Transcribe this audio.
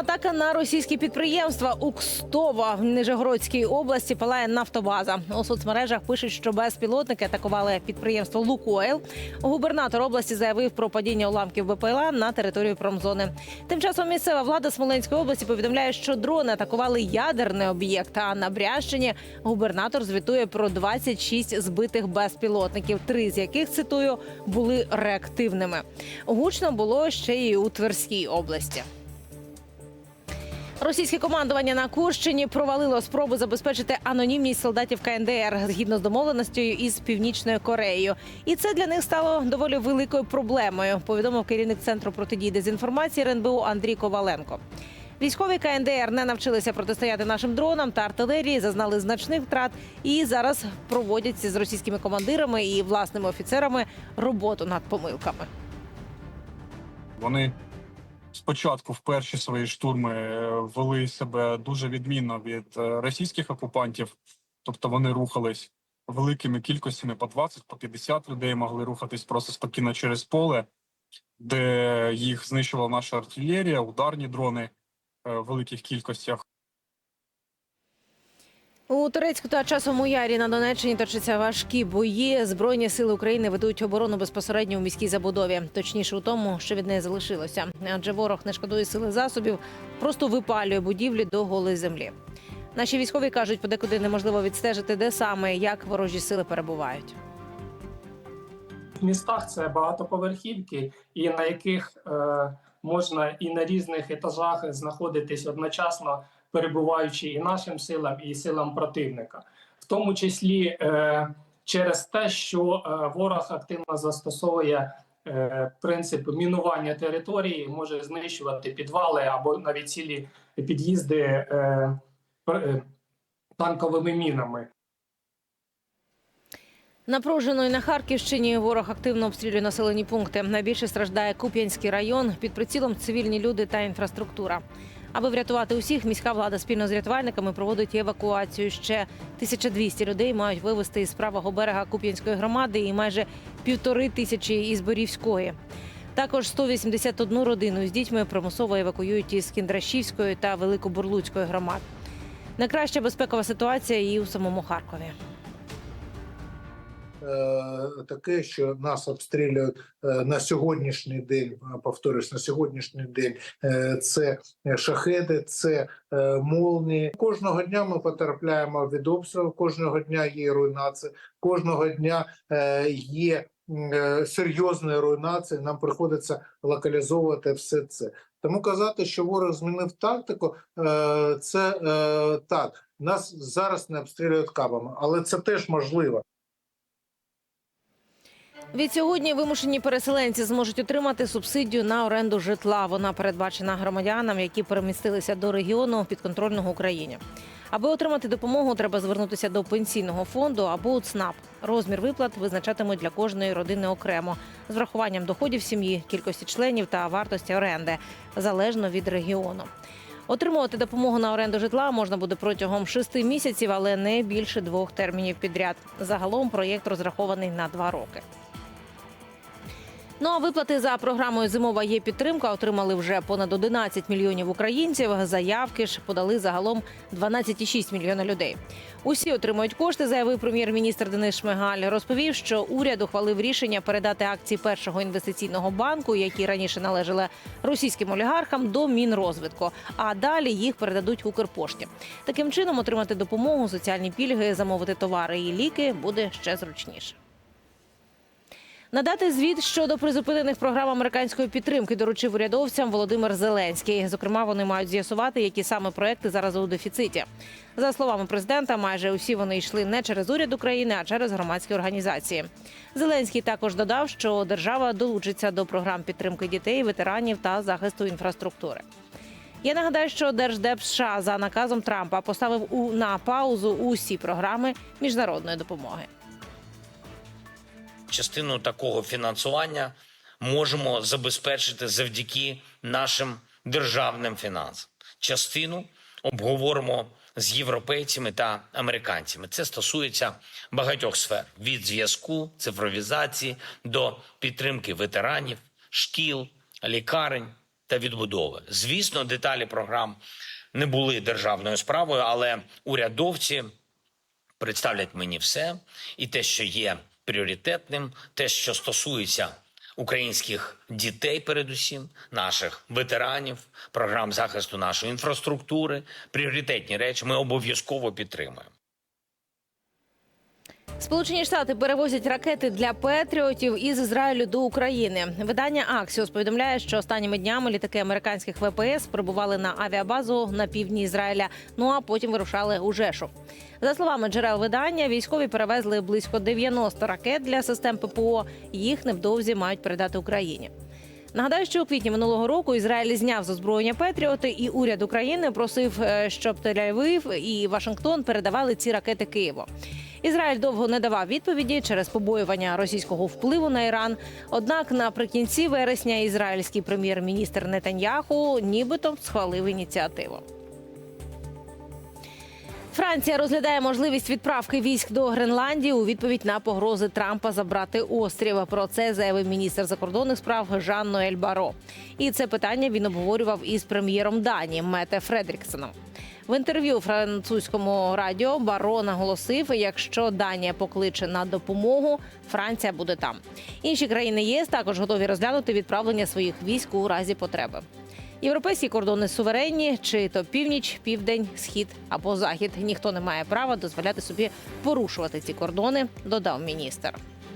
атака на російські підприємства. У Кстово в Нижегородській області палає нафтобаза. У соцмережах пишуть, що безпілотники атакували підприємство Лукойл. Губернатор області заявив про падіння уламків БПЛА на територію промзони. Тим часом місцева влада Смоленської області повідомляє, що дрони атакували ядерний об'єкт. А на Брянщині губернатор звітує про 26 збитих безпілотників, три з яких цитую були реактивними. Гучно було ще й у Тверській області. Російське командування на Курщині провалило спробу забезпечити анонімність солдатів КНДР згідно з домовленостю із Північною Кореєю. І це для них стало доволі великою проблемою. Повідомив керівник центру протидії дезінформації РНБУ Андрій Коваленко. Військові КНДР не навчилися протистояти нашим дронам та артилерії, зазнали значних втрат і зараз проводять з російськими командирами і власними офіцерами роботу над помилками. Вони спочатку в перші свої штурми е, вели себе дуже відмінно від е, російських окупантів, тобто вони рухались великими кількостями по 20, по 50 людей могли рухатись просто спокійно через поле, де їх знищувала наша артилерія, ударні дрони е, в великих кількостях. У Турецьку та часовому ярі на Донеччині точаться важкі бої. Збройні сили України ведуть оборону безпосередньо у міській забудові. Точніше у тому, що від неї залишилося. Адже ворог не шкодує сили засобів, просто випалює будівлі до голої землі. Наші військові кажуть, подекуди неможливо відстежити, де саме як ворожі сили перебувають. в містах це багатоповерхівки, і на яких е, можна і на різних етажах знаходитись одночасно, перебуваючи і нашим силам, і силам противника, в тому числі е, через те, що е, ворог активно застосовує е, принцип мінування території, може знищувати підвали або навіть цілі під'їзди е, е, танковими мінами. Напружено і на Харківщині ворог активно обстрілює населені пункти. Найбільше страждає Куп'янський район. Під прицілом цивільні люди та інфраструктура. Аби врятувати усіх, міська влада спільно з рятувальниками проводить евакуацію. Ще 1200 людей мають вивезти із правого берега Куп'янської громади і майже півтори тисячі із Борівської. Також 181 родину з дітьми примусово евакуюють із Кіндрашівської та Великобурлуцької громад. Найкраща безпекова ситуація і у самому Харкові. Е, таке, що нас обстрілюють е, на сьогоднішній день. е, Повторюсь, на сьогоднішній день це шахеди, це молнії. Кожного дня ми потрапляємо від обстрілу. Кожного дня є руйнація, кожного дня є е, руйнації. Нам приходиться локалізовувати все це. Тому казати, що ворог змінив тактику, це так. Нас зараз не обстрілюють кабами, але це теж можливо. Від сьогодні вимушені переселенці зможуть отримати субсидію на оренду житла. Вона передбачена громадянам, які перемістилися до регіону підконтрольного Україні. Аби отримати допомогу, треба звернутися до пенсійного фонду або ЦНАП. Розмір виплат визначатимуть для кожної родини окремо з врахуванням доходів сім'ї, кількості членів та вартості оренди залежно від регіону. Отримувати допомогу на оренду житла можна буде протягом шести місяців, але не більше двох термінів підряд. Загалом проєкт розрахований на два роки. Ну а виплати за програмою Зимова є підтримка отримали вже понад 11 мільйонів українців. Заявки ж подали загалом 12,6 мільйона людей. Усі отримують кошти, заявив прем'єр-міністр Денис Шмигаль. Розповів, що уряд ухвалив рішення передати акції першого інвестиційного банку, які раніше належали російським олігархам, до Мінрозвитку. А далі їх передадуть Укрпошті. Таким чином отримати допомогу, соціальні пільги, замовити товари і ліки буде ще зручніше. Надати звіт щодо призупинених програм американської підтримки доручив урядовцям Володимир Зеленський. Зокрема, вони мають з'ясувати, які саме проекти зараз у дефіциті. За словами президента, майже усі вони йшли не через уряд України, а через громадські організації. Зеленський також додав, що держава долучиться до програм підтримки дітей, ветеранів та захисту інфраструктури. Я нагадаю, що Держдеп США за наказом Трампа поставив у на паузу усі програми міжнародної допомоги. Частину такого фінансування можемо забезпечити завдяки нашим державним фінансам. Частину обговоримо з європейцями та американцями. Це стосується багатьох сфер: від зв'язку, цифровізації до підтримки ветеранів, шкіл, лікарень та відбудови. Звісно, деталі програм не були державною справою, але урядовці представлять мені все, і те, що є пріоритетним, те, що стосується українських дітей, передусім, наших ветеранів, програм захисту нашої інфраструктури, пріоритетні речі ми обов'язково підтримуємо. Сполучені Штати перевозять ракети для патріотів із Ізраїлю до України. Видання Аксіос повідомляє, що останніми днями літаки американських ВПС прибували на авіабазу на півдні Ізраїля. Ну а потім вирушали у Жешу. За словами джерел видання, військові перевезли близько 90 ракет для систем ППО. Їх невдовзі мають передати Україні. Нагадаю, що у квітні минулого року Ізраїль зняв з озброєння Петріоти, і уряд України просив, е, щоб Тель-Авів і Вашингтон передавали ці ракети Києву. Ізраїль довго не давав відповіді через побоювання російського впливу на Іран. Однак наприкінці вересня ізраїльський прем'єр-міністр Нетаньяху нібито схвалив ініціативу. Франція розглядає можливість відправки військ до Гренландії у відповідь на погрози Трампа забрати острів. Про це заявив міністр закордонних справ Жан Ноель Баро. І це питання він обговорював із прем'єром Данії Мете Фредріксеном. В інтерв'ю французькому радіо Баро наголосив, якщо Данія покличе на допомогу, Франція буде там. Інші країни ЄС також готові розглянути відправлення своїх військ у разі потреби. Європейські кордони суверенні, чи то північ, південь, схід або захід. Ніхто не має права дозволяти собі порушувати ці кордони, додав міністр.